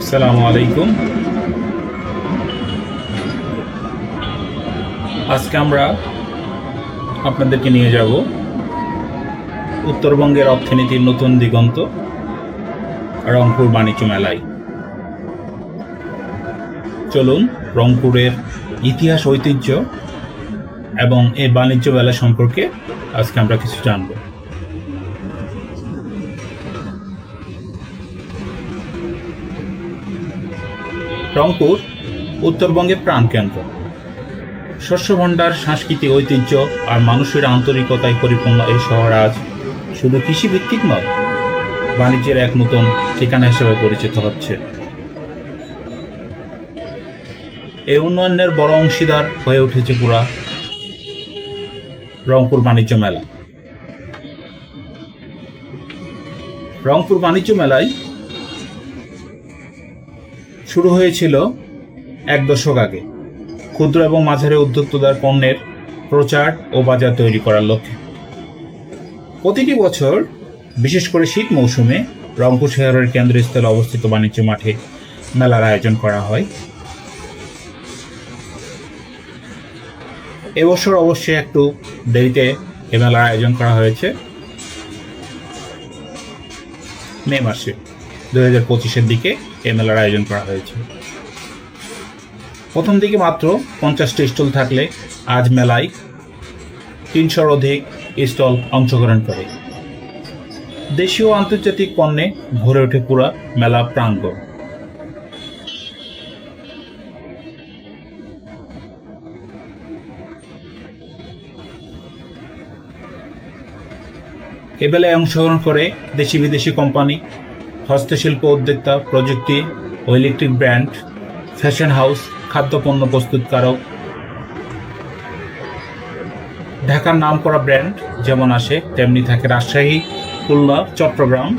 আসসালামু আলাইকুম। আজকে আমরা আপনাদেরকে নিয়ে যাব উত্তরবঙ্গের অর্থনীতির নতুন দিগন্ত, রংপুর বাণিজ্য মেলায়। চলুন রংপুরের ইতিহাস, ঐতিহ্য এবং এই বাণিজ্য মেলা সম্পর্কে আজকে আমরা কিছু জানব। রংপুর উত্তরবঙ্গের প্রাণকেন্দ্র। শস্য ভাণ্ডার সাংস্কৃতিক ঐতিহ্য আর মানুষের আন্তরিকতায় পরিপূর্ণ এই শহর আজ শুধু কৃষিভিত্তিক নয়, বাণিজ্যের এক নতুন ঠিকানা হিসেবে পরিচিত হচ্ছে। এই উন্নয়নের বড় অংশীদার হয়ে উঠেছে পুরা রংপুর বাণিজ্য মেলা। রংপুর বাণিজ্য মেলায় শুরু হয়েছিল এক দশক আগে। ক্ষুদ্র এবং মাঝারি উদ্যোক্তাদের পণ্যের প্রচার ও বাজার তৈরি করার লক্ষ্যে। প্রতিটি বছর, বিশেষ করে শীত মৌসুমে, রংপুর শহরের কেন্দ্রস্থলে অবস্থিত বাণিজ্য মাঠে মেলার আয়োজন করা হয়। এবছর অবশ্যই একটু দেরিতে এ মেলার আয়োজন করা হয়েছে। মে মাসে। দু হাজার দিকে এ মেলার আয়োজন করা হয়েছে। প্রথম দিকে মাত্র পঞ্চাশটি স্টল থাকলে আজ মেলায় তিনশোর অধিক স্টল অংশগ্রহণ করে। দেশীয় আন্তর্জাতিক পণ্যে ভরে ওঠে পুরা মেলা প্রাঙ্গণ। অংশগ্রহণ করে দেশি বিদেশি কোম্পানি হস্তশিল্প উদ্যোক্তা, প্রযুক্তি ও ইলেকট্রিক ব্র্যান্ড ফ্যাশন হাউস খাদ্যপণ্য প্রস্তুতকারক। ঢাকার নাম করা ব্র্যান্ড যেমন আসে, তেমনি থাকে রাজশাহী, খুলনা, চট্টগ্রাম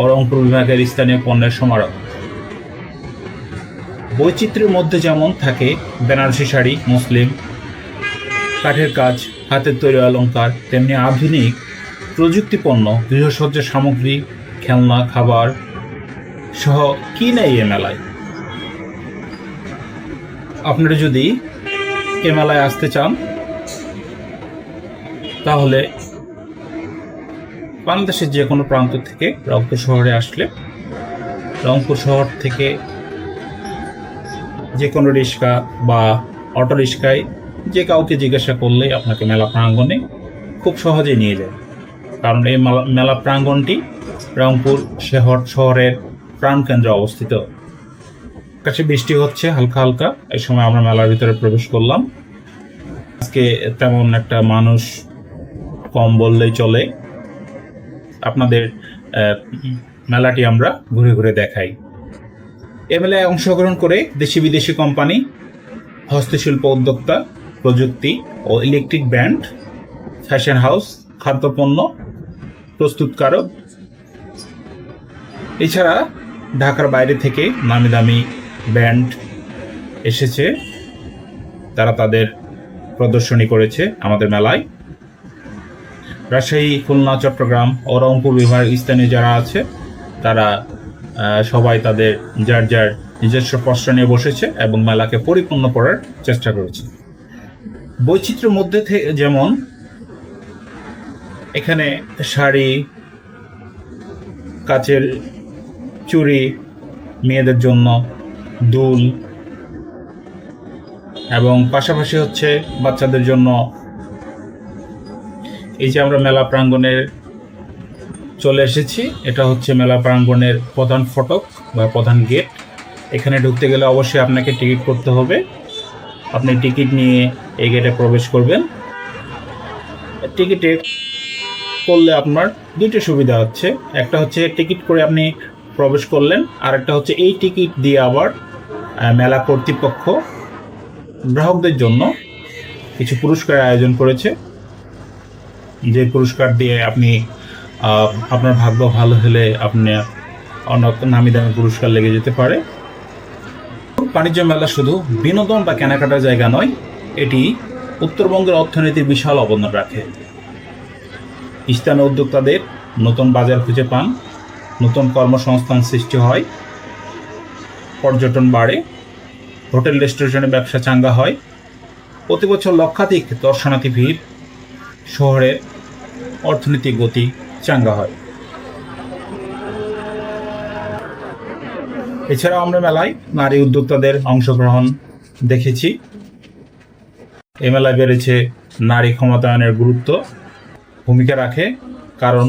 ও রংপুর বিভাগের স্থানীয় পণ্যের সমারোহ। বৈচিত্র্যের মধ্যে যেমন থাকে বেনারসি শাড়ি, মুসলিম, কাঠের কাজ, হাতের তৈরি অলংকার, তেমনি আধুনিক প্রযুক্তিপণ্য গৃহসজ্জা সামগ্রী, খেলনা, খাবার সহ কি নেই এ মেলায়? আপনারা যদি এ মেলায় আসতে চান, তাহলে বাংলাদেশের যে কোনো প্রান্ত থেকে রংপুর শহরে আসলে, রংপুর শহর থেকে যে কোনো রিক্সা বা অটো রিক্সায় যে কাউকে জিজ্ঞাসা করলেই আপনাকে মেলা প্রাঙ্গণে খুব সহজেই নিয়ে যায়। কারণ এই মেলা- মেলা প্রাঙ্গণটি রংপুর শহর শহরের প্রাণকেন্দ্রে অবস্থিত। কাছে বৃষ্টি হচ্ছে হালকা হালকা। এই সময় আমরা মেলার ভিতরে প্রবেশ করলাম। আজকে তেমন একটা মানুষ কম বললেই চলে। আপনাদের মেলাটি আমরা ঘুরে ঘুরে দেখাই। এ মেলায় অংশগ্রহণ করে দেশি বিদেশি কোম্পানি, হস্তশিল্প উদ্যোক্তা, প্রযুক্তি ও ইলেকট্রিক ব্র্যান্ড ফ্যাশন হাউস, খাদ্যপণ্য, প্রস্তুতকারক। এছাড়া ঢাকার বাইরে থেকে নামি দামি ব্যান্ড এসেছে। তারা তাদের প্রদর্শনী করেছে আমাদের মেলায়। রাজশাহী, খুলনা, চট্টগ্রাম ও রংপুর বিভাগ স্থানীয় যারা আছে, তারা সবাই তাদের যার যার নিজস্ব প্রশ্ন নিয়ে বসেছে এবং মেলাকে পরিপূর্ণ করার চেষ্টা করেছে। বৈচিত্র্যের মধ্যে যেমন এখানে শাড়ি, কাচের চুড়ি মেয়েদের জন্য দুল এবং পাশাপাশি হচ্ছে বাচ্চাদের জন্য এই যে আমরা মেলা প্রাঙ্গণের চলে এসেছি, এটা হচ্ছে মেলা প্রাঙ্গণের প্রধান ফটক বা প্রধান গেট। এখানে ঢুকতে গেলে অবশ্যই আপনাকে টিকিট করতে হবে। আপনি টিকিট নিয়ে এই গেটে প্রবেশ করবেন। টিকিটে করলে আপনার দুইটা সুবিধা হচ্ছে একটা হচ্ছে টিকিট করে আপনি প্রবেশ করলেন। আর একটা হচ্ছে, এই টিকিট দিয়ে আবার মেলা কর্তৃপক্ষ গ্রাহকদের জন্য কিছু পুরস্কার আয়োজন করেছে। যে পুরস্কার দিয়ে আপনি আপনার ভাগ্য ভালো হলে আপনি অনেক নামি দামি পুরস্কার লেগে যেতে পারে। বাণিজ্য মেলা শুধু বিনোদন বা কেনাকাটার জায়গা নয়, এটি উত্তরবঙ্গের অর্থনীতির বিশাল অবদান রাখে। স্থানীয় উদ্যোক্তাদের নতুন বাজার খুঁজে পান। নতুন কর্মসংস্থান সৃষ্টি হয়, পর্যটন বাড়ে, হোটেল রেস্টুরেন্টে ব্যবসা চাঙ্গা হয়, প্রতি বছর লক্ষাধিক দর্শনার্থী ভিড়, শহরের অর্থনৈতিক গতি চাঙ্গা হয়। এছাড়াও আমরা মেলায় নারী উদ্যোক্তাদের অংশগ্রহণ দেখেছি। এ মেলায় বেড়েছে নারী ক্ষমতায়নের গুরুত্ব, ভূমিকা রাখে, কারণ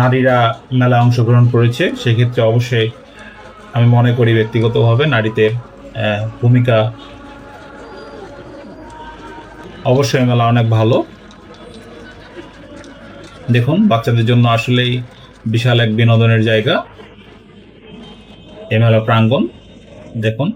নারীরা মেলায় অংশগ্রহণ করেছে, সেক্ষেত্রে অবশ্যই আমি মনে করি ব্যক্তিগতভাবে নারীদের ভূমিকা অবশ্যই মেলা অনেক ভালো। দেখুন, বাচ্চাদের জন্য আসলেই বিশাল এক বিনোদনের জায়গা। এ মেলা প্রাঙ্গণ, দেখুন।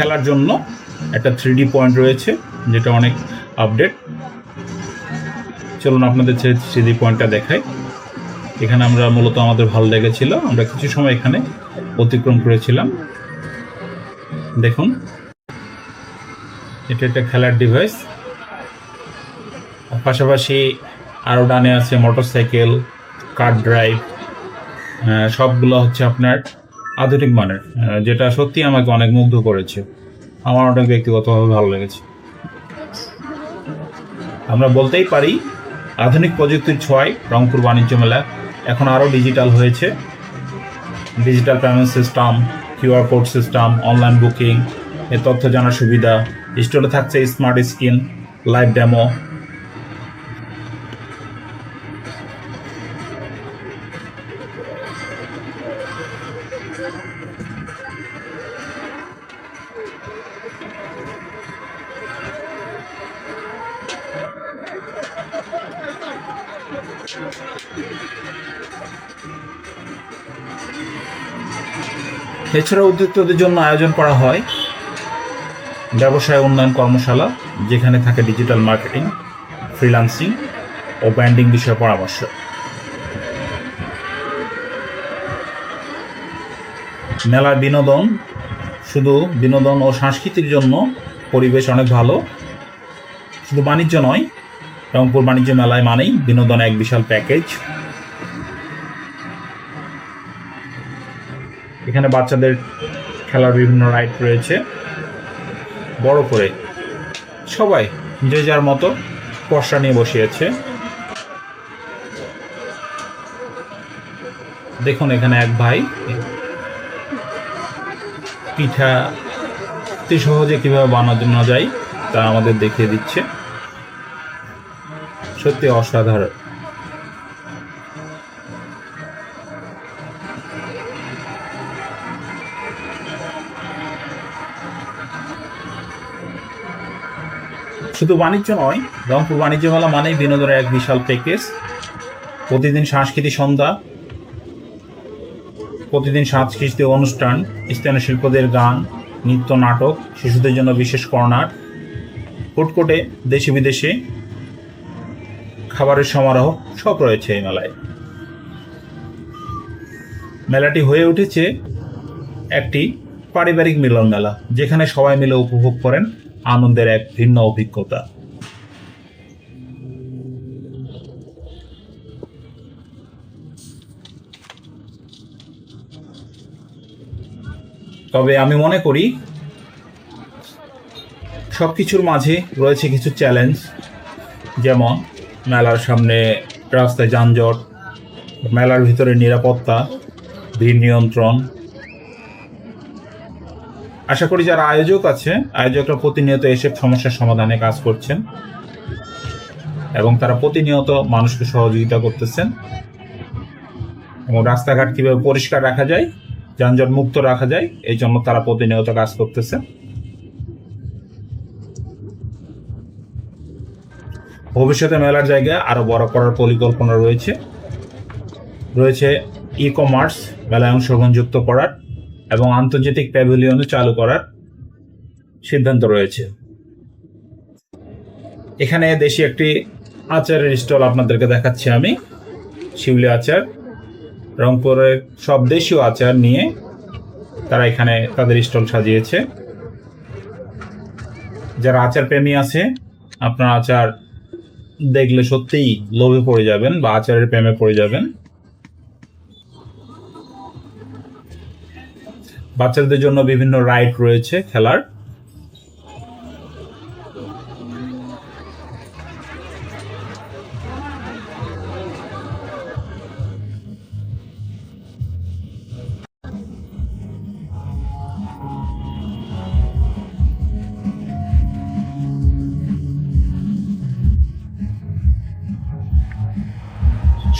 খেলার জন্য একটা থ্রি পয়েন্ট রয়েছে, যেটা অনেক আপডেট চলুন আপনাদের থ্রি পয়েন্টটা দেখাই। এখানে আমরা মূলত আমাদের ভালো লেগেছিল, আমরা কিছু সময় এখানে অতিক্রম করেছিলাম। দেখুন, এটা একটা খেলার ডিভাইস পাশাপাশি আরও ডানে আছে মোটরসাইকেল কার ড্রাইভ সবগুলো হচ্ছে আপনার আধুনিক মানের যেটা সত্যি আমাকে অনেক মুগ্ধ করেছে। আমার অনেক ব্যক্তিগতভাবে ভালো লেগেছে। আমরা বলতেই পারি, আধুনিক প্রযুক্তির ছোঁয়ায় রংপুর বাণিজ্য মেলা এখন আরও ডিজিটাল হয়েছে। Digital payment system QR code system online booking এ তথ্য জানার সুবিধা স্টোরে থাকছে স্মার্ট স্ক্রিন লাইভ ডেমো এছাড়া উদ্যোক্তাদের জন্য আয়োজন করা হয় ব্যবসায় উন্নয়ন কর্মশালা, যেখানে থাকে ডিজিটাল মার্কেটিং ফ্রিল্যান্সিং ও ব্র্যান্ডিং বিষয়ে পরামর্শ। মেলার বিনোদন, শুধু বিনোদন ও সাংস্কৃতিক জন্য পরিবেশ অনেক ভালো। শুধু বাণিজ্য নয়, রংপুর বাণিজ্য মেলায় মানেই বিনোদন এক বিশাল প্যাকেজ এখানে বাচ্চাদের খেলার বিভিন্ন রাইড রয়েছে। বড় করে সবাই যে যার মতো পশা নিয়ে বসিয়েছে। দেখুন এখানে এক ভাই পিঠা অতি সহজে কীভাবে বানানো যায় তা আমাদের দেখিয়ে দিচ্ছে। সত্যি অসাধারণ। শুধু বাণিজ্য নয়, রংপুর বাণিজ্য মেলা মানেই বিনোদনের এক বিশাল প্যাকেজ প্রতিদিন সাংস্কৃতিক সন্ধ্যা, প্রতিদিন সাংস্কৃতিক অনুষ্ঠান, স্থানীয় শিল্পদের গান, নৃত্য, নাটক, শিশুদের জন্য বিশেষ কর্নার ফুটকোটে দেশে বিদেশে খাবারের সমারোহ সব রয়েছে এই মেলায়। মেলাটি হয়ে উঠেছে একটি পারিবারিক মিলন মেলা যেখানে সবাই মিলে উপভোগ করেন আনন্দের এক ভিন্ন অভিজ্ঞতা। তবে আমি মনে করি সব কিছুর মাঝে রয়েছে কিছু চ্যালেঞ্জ যেমন মেলার সামনে রাস্তায় যানজট, মেলার ভিতরে নিরাপত্তা, ভিড় নিয়ন্ত্রণ আশা করি যারা আয়োজক আছে, আয়োজকরা প্রতিনিয়ত এসব সমস্যার সমাধানে কাজ করছেন এবং তারা প্রতিনিয়ত মানুষকে সহযোগিতা করতেছেন এবং রাস্তাঘাট কীভাবে পরিষ্কার রাখা যায়, যানজট মুক্ত রাখা যায়, এই জন্য তারা প্রতিনিয়ত কাজ করতেছেন। ভবিষ্যতে মেলার জায়গায় আরও বড় করার পরিকল্পনা রয়েছে। রয়েছে ই কমার্স মেলায় অংশগ্রহণ যুক্ত করার এবং আন্তর্জাতিক প্যাভিলিয়নও চালু করার সিদ্ধান্ত রয়েছে। এখানে দেশি একটি আচারের স্টল আপনাদেরকে দেখাচ্ছি আমি। শিউলি আচার, রংপুরের সব দেশীয় আচার নিয়ে তারা এখানে তাদের স্টল সাজিয়েছে। যারা আচার প্রেমী আছে, আপনার আচার দেখলে সত্যিই লোভে পড়ে যাবেন বা আচারের প্রেমে পড়ে যাবেন। বাচ্চাদের জন্য বিভিন্ন রাইড রয়েছে খেলার।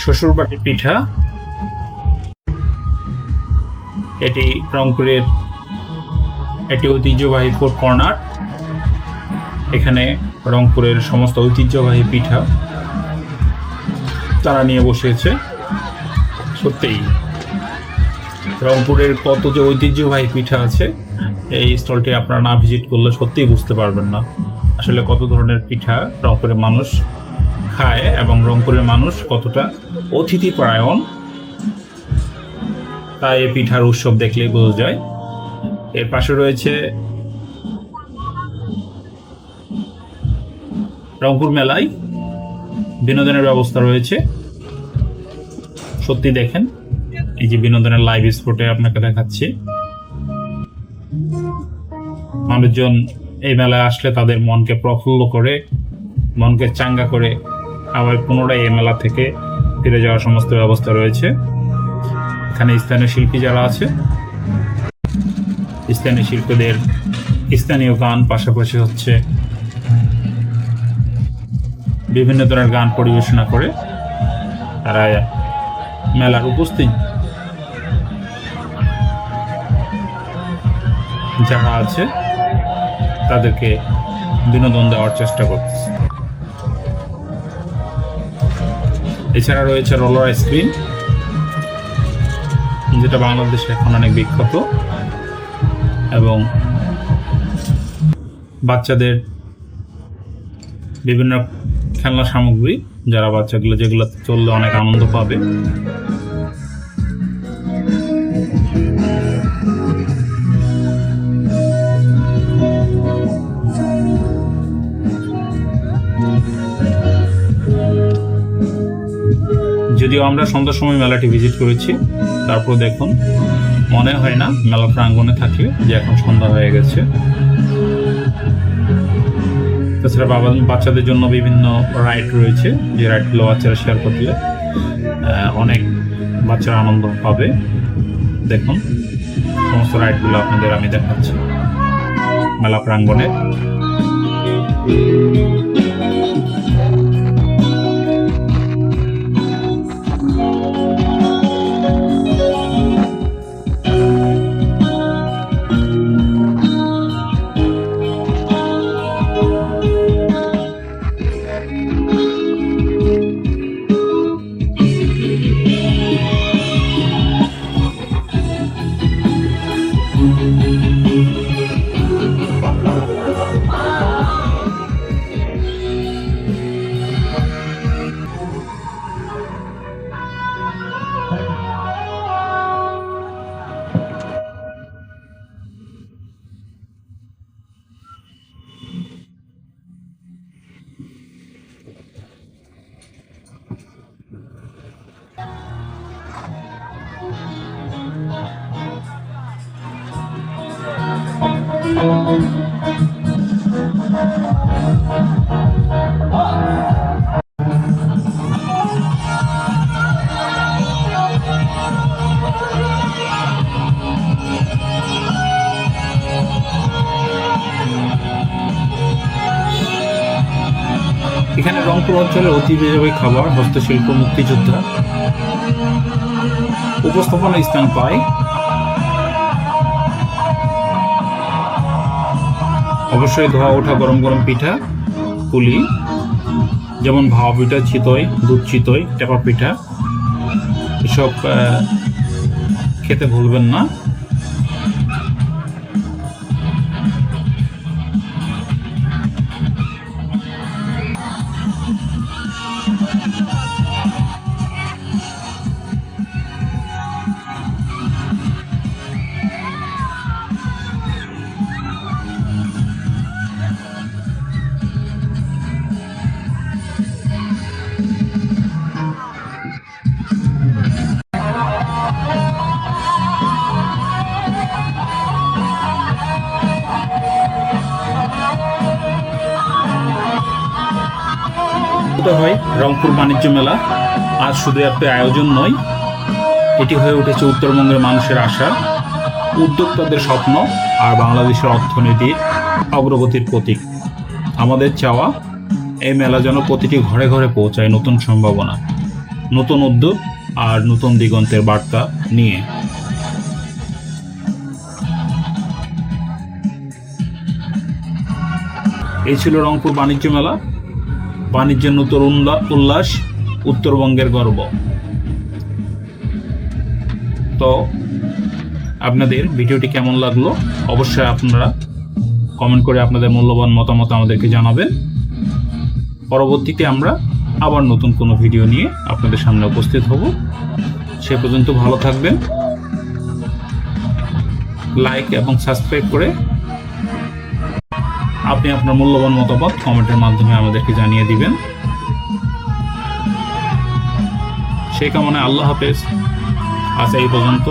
শ্বশুরবাড়ির পিঠা। এটি রংপুরের একটি ঐতিহ্যবাহী ফুড কর্নার। এখানে রংপুরের সমস্ত ঐতিহ্যবাহী পিঠা তারা নিয়ে বসেছে। সত্যিই, রংপুরের কত যে ঐতিহ্যবাহী পিঠা আছে, এই স্টলটি আপনারা না ভিজিট করলে সত্যিই বুঝতে পারবেন না। আসলে কত ধরনের পিঠা রংপুরের মানুষ খায় এবং রংপুরের মানুষ কতটা অতিথি তাই এই পিঠার উৎসব দেখলেই বোঝা যায়। এর পাশে রয়েছে রংপুর মেলায়। বিনোদনের ব্যবস্থা রয়েছে। সত্যি দেখেন, এই যে বিনোদনের লাইভ স্পটে আপনাকে দেখাচ্ছি। মানুষজন এই মেলায় আসলে তাদের মনকে প্রফুল্ল করে, মনকে চাঙ্গা করে আবার পুনরায় এই মেলা থেকে ফিরে যাওয়ার সমস্ত ব্যবস্থা রয়েছে। এখানে স্থানীয় শিল্পী যারা আছে, স্থানীয় শিল্পীদের স্থানীয় গান, পাশাপাশি হচ্ছে বিভিন্ন ধরনের গান পরিবেশনা করে তারা মেলার উপস্থিত। যারা আছে, তাদেরকে বিনোদন দেওয়ার চেষ্টা করতেছে। এছাড়া রয়েছে রোলার আইসক্রিম। যেটা বাংলাদেশে এখন অনেক বিখ্যাত। এবং বাচ্চাদের বিভিন্ন খেলনা সামগ্রী, যারা বাচ্চাগুলো যেগুলো চললে অনেক আনন্দ পাবে। যদিও আমরা সন্ধ্যার সময় মেলাটি ভিজিট করেছি, তারপর দেখুন, মনে হয় না মেলা প্রাঙ্গণে থাকলে যে এখন সন্ধ্যা হয়ে গেছে। তাছাড়া বাবা, বাচ্চাদের জন্য বিভিন্ন রাইড রয়েছে, যে রাইডগুলো বাচ্চারা শেয়ার করলে অনেক বাচ্চারা আনন্দ পাবে। দেখুন, সমস্ত রাইডগুলো আপনাদের আমি দেখাচ্ছি, মেলা প্রাঙ্গণে। এখানে রংপুর অঞ্চলের ঐতিহ্যবাহী খাবার, হস্তশিল্প, মুক্তিযোদ্ধা উপস্থাপনা স্থান পায়। অবশ্যই ধোয়া ওঠা গরম গরম পিঠা, পুলি, যেমন ভাওয়া পিঠা, চিতই, দুধ চিতই, টেপা পিঠা। এসব খেতে ভুলবেন না। রংপুর বাণিজ্য মেলা। আজ শুধু একটি আয়োজন নয়, এটি হয়ে উঠেছে উত্তরবঙ্গের মানুষের আশা, উদ্যোক্তাদের স্বপ্ন আর বাংলাদেশের অর্থনীতির অগ্রগতির প্রতীক। আমাদের চাওয়া, এই মেলা যেন প্রতিটি ঘরে ঘরে পৌঁছায় নতুন সম্ভাবনা, নতুন উদ্যোগ আর নতুন দিগন্তের বার্তা নিয়ে। এই ছিল রংপুর বাণিজ্য মেলা। বাণিজ্যের নতুন উল্লা- উল্লাস উত্তরবঙ্গের গর্ব। তো আপনাদের ভিডিওটি কেমন লাগল? অবশ্যই আপনারা কমেন্ট করে আপনাদের মূল্যবান মতামত আমাদেরকে জানাবেন। পরবর্তীতে আমরা আবার নতুন কোনো ভিডিও নিয়ে আপনাদের সামনে উপস্থিত হব। সে পর্যন্ত ভালো থাকবেন। লাইক এবং সাবস্ক্রাইব করে আপনি আপনার মূল্যবান মতামত কমেন্টের মাধ্যমে আমাদেরকে জানিয়ে দিবেন। সেই কামনে আল্লাহ হাফেজ। আজ এই পর্যন্ত।